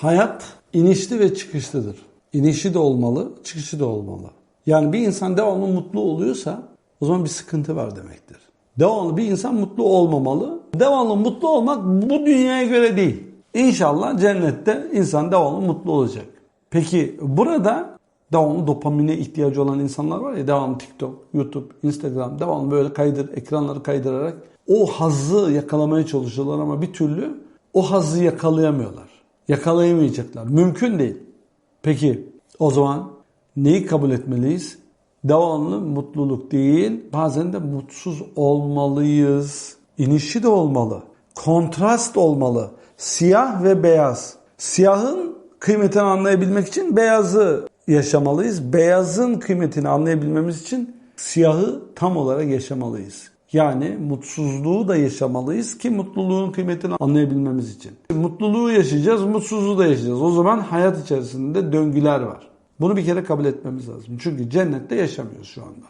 Hayat inişli ve çıkışlıdır. İnişi de olmalı, çıkışı da olmalı. Yani bir insan devamlı mutlu oluyorsa o zaman bir sıkıntı var demektir. Devamlı bir insan mutlu olmamalı. Devamlı mutlu olmak bu dünyaya göre değil. İnşallah cennette insan devamlı mutlu olacak. Peki burada devamlı dopamine ihtiyacı olan insanlar var ya devamlı TikTok, YouTube, Instagram devamlı böyle kaydır, ekranları kaydırarak o hazzı yakalamaya çalışıyorlar ama bir türlü o hazzı yakalayamıyorlar. Yakalayamayacaklar. Mümkün değil. Peki o zaman neyi kabul etmeliyiz? Devamlı mutluluk değil, bazen de mutsuz olmalıyız. İnişi de olmalı. Kontrast olmalı. Siyah ve beyaz. Siyahın kıymetini anlayabilmek için beyazı yaşamalıyız. Beyazın kıymetini anlayabilmemiz için siyahı tam olarak yaşamalıyız. Yani mutsuzluğu da yaşamalıyız ki mutluluğun kıymetini anlayabilmemiz için. Mutluluğu yaşayacağız, mutsuzluğu da yaşayacağız. O zaman hayat içerisinde döngüler var. Bunu bir kere kabul etmemiz lazım. Çünkü cennette yaşamıyoruz şu anda.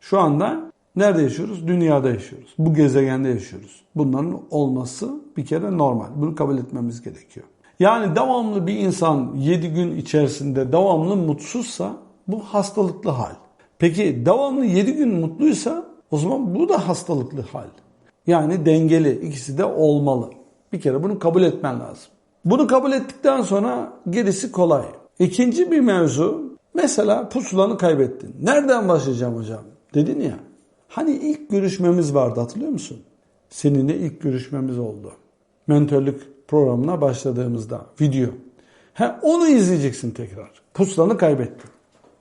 Şu anda nerede yaşıyoruz? Dünyada yaşıyoruz. Bu gezegende yaşıyoruz. Bunların olması bir kere normal. Bunu kabul etmemiz gerekiyor. Yani devamlı bir insan 7 gün içerisinde devamlı mutsuzsa bu hastalıklı hal. Peki devamlı 7 gün mutluysa o zaman bu da hastalıklı hal. Yani dengeli ikisi de olmalı. Bir kere bunu kabul etmen lazım. Bunu kabul ettikten sonra gerisi kolay. İkinci bir mevzu mesela pusulanı kaybettin. Nereden başlayacağım hocam? Dedin ya. Hani ilk görüşmemiz vardı hatırlıyor musun? Seninle ilk görüşmemiz oldu. Mentörlük programına başladığımızda video. He, onu izleyeceksin tekrar. Pusulanı kaybettin.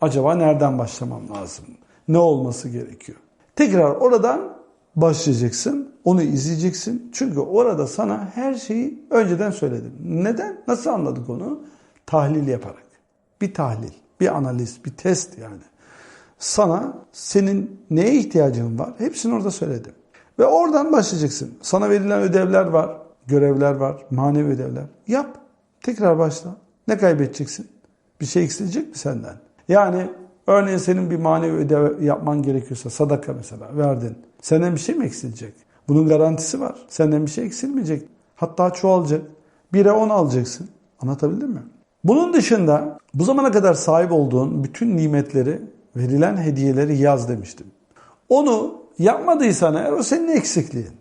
Acaba nereden başlamam lazım? Ne olması gerekiyor? Tekrar oradan başlayacaksın. Onu izleyeceksin. Çünkü orada sana her şeyi önceden söyledim. Neden? Nasıl anladık onu? Tahlil yaparak. Bir tahlil, bir analiz, bir test yani. Sana senin neye ihtiyacın var? Hepsini orada söyledim. Ve oradan başlayacaksın. Sana verilen ödevler var, görevler var, manevi ödevler. Yap. Tekrar başla. Ne kaybedeceksin? Bir şey eksilecek mi senden? Yani örneğin senin bir manevi ödev yapman gerekiyorsa sadaka mesela verdin. Senden bir şey mi eksilecek? Bunun garantisi var. Senden bir şey eksilmeyecek. Hatta çoğalacak. 1'e 10 alacaksın. Anlatabildim mi? Bunun dışında bu zamana kadar sahip olduğun bütün nimetleri, verilen hediyeleri yaz demiştim. Onu yapmadıysan eğer o senin eksikliğin.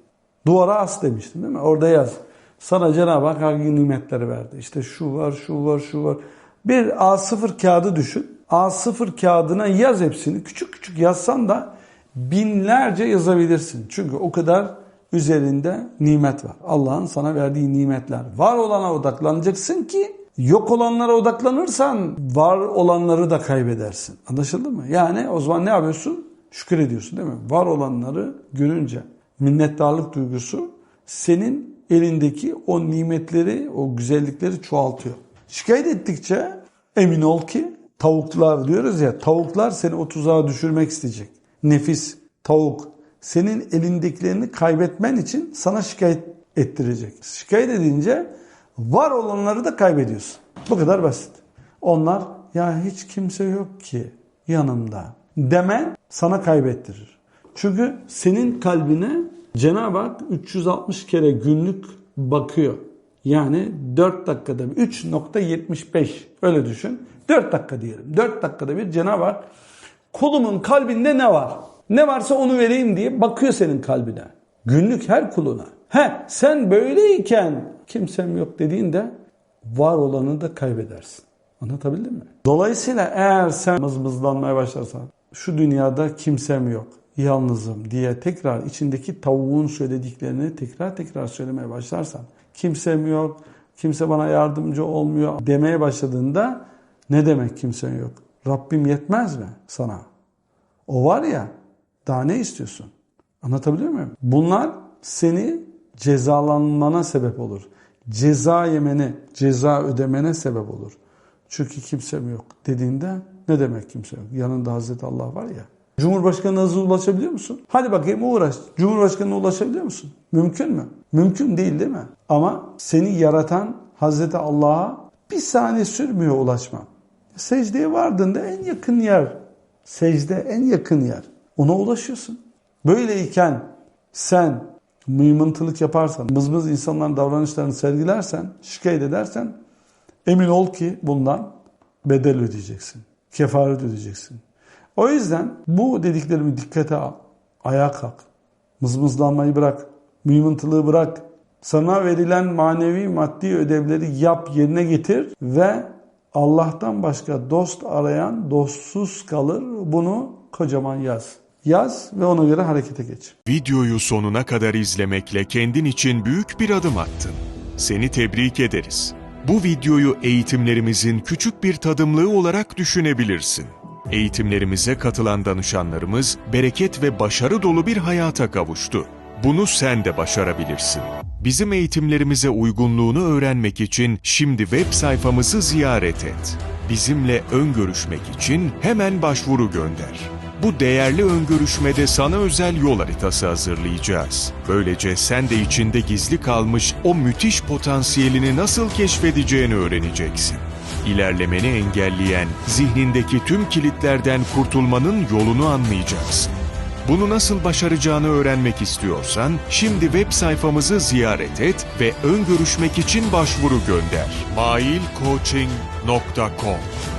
Duvara as demiştim değil mi? Orada yaz. Sana Cenab-ı Hak hangi nimetleri verdi? İşte şu var, şu var, şu var. Bir A0 kağıdı düşün. A0 kağıdına yaz hepsini. Küçük küçük yazsan da binlerce yazabilirsin. Çünkü o kadar üzerinde nimet var. Allah'ın sana verdiği nimetler. Var olana odaklanacaksın ki yok olanlara odaklanırsan var olanları da kaybedersin. Anlaşıldı mı? Yani o zaman ne yapıyorsun? Şükür ediyorsun değil mi? Var olanları görünce minnettarlık duygusu senin elindeki o nimetleri, o güzellikleri çoğaltıyor. Şikayet ettikçe emin ol ki tavuklar diyoruz ya tavuklar seni o tuzağa düşürmek isteyecek. Nefis, tavuk senin elindekilerini kaybetmen için sana şikayet ettirecek. Şikayet edince var olanları da kaybediyorsun. Bu kadar basit. Onlar ya hiç kimse yok ki yanımda demen sana kaybettirir. Çünkü senin kalbine Cenab-ı Hak 360 kere günlük bakıyor. Yani 4 dakikada 3.75 öyle düşün. 4 dakika diyelim. 4 dakikada bir Cenab-ı kulumun kalbinde ne var? Ne varsa onu vereyim diye bakıyor senin kalbine. Günlük her kuluna. He sen böyleyken kimsem yok dediğinde var olanı da kaybedersin. Anlatabildim mi? Dolayısıyla eğer sen mızmızlanmaya başlarsan şu dünyada kimsem yok, yalnızım diye tekrar içindeki tavuğun söylediklerini tekrar tekrar söylemeye başlarsan kimsem yok, kimse bana yardımcı olmuyor demeye başladığında ne demek kimsen yok? Rabbim yetmez mi sana? O var ya daha ne istiyorsun? Anlatabiliyor muyum? Bunlar seni cezalanmana sebep olur. Ceza yemene, ceza ödemene sebep olur. Çünkü kimsem yok dediğinde ne demek kimse yok? Yanında Hazreti Allah var ya. Cumhurbaşkanına hızlı ulaşabiliyor musun? Hadi bakayım uğraş. Cumhurbaşkanına ulaşabiliyor musun? Mümkün mü? Mümkün değil değil mi? Ama seni yaratan Hazreti Allah'a bir saniye sürmüyor ulaşma. Secdeye vardığında en yakın yer. Secde en yakın yer. Ona ulaşıyorsun. Böyleyken sen mıymıntılık yaparsan, mızmız insanların davranışlarını sergilersen, şikayet edersen Emin ol ki bundan bedel ödeyeceksin. Kefaret ödeyeceksin. O yüzden bu dediklerimi dikkate al. Ayağa kalk. Mızmızlanmayı bırak. Mühimıntılığı bırak. Sana verilen manevi maddi ödevleri yap yerine getir ve Allah'tan başka dost arayan dostsuz kalır. Bunu kocaman yaz. Yaz ve ona göre harekete geç. Videoyu sonuna kadar izlemekle kendin için büyük bir adım attın. Seni tebrik ederiz. Bu videoyu eğitimlerimizin küçük bir tadımlığı olarak düşünebilirsin. Eğitimlerimize katılan danışanlarımız bereket ve başarı dolu bir hayata kavuştu. Bunu sen de başarabilirsin. Bizim eğitimlerimize uygunluğunu öğrenmek için şimdi web sayfamızı ziyaret et. Bizimle ön görüşmek için hemen başvuru gönder. Bu değerli öngörüşmede sana özel yol haritası hazırlayacağız. Böylece sen de içinde gizli kalmış o müthiş potansiyelini nasıl keşfedeceğini öğreneceksin. İlerlemeni engelleyen zihnindeki tüm kilitlerden kurtulmanın yolunu anlayacaksın. Bunu nasıl başaracağını öğrenmek istiyorsan şimdi web sayfamızı ziyaret et ve ön görüşmek için başvuru gönder. mailcoaching.com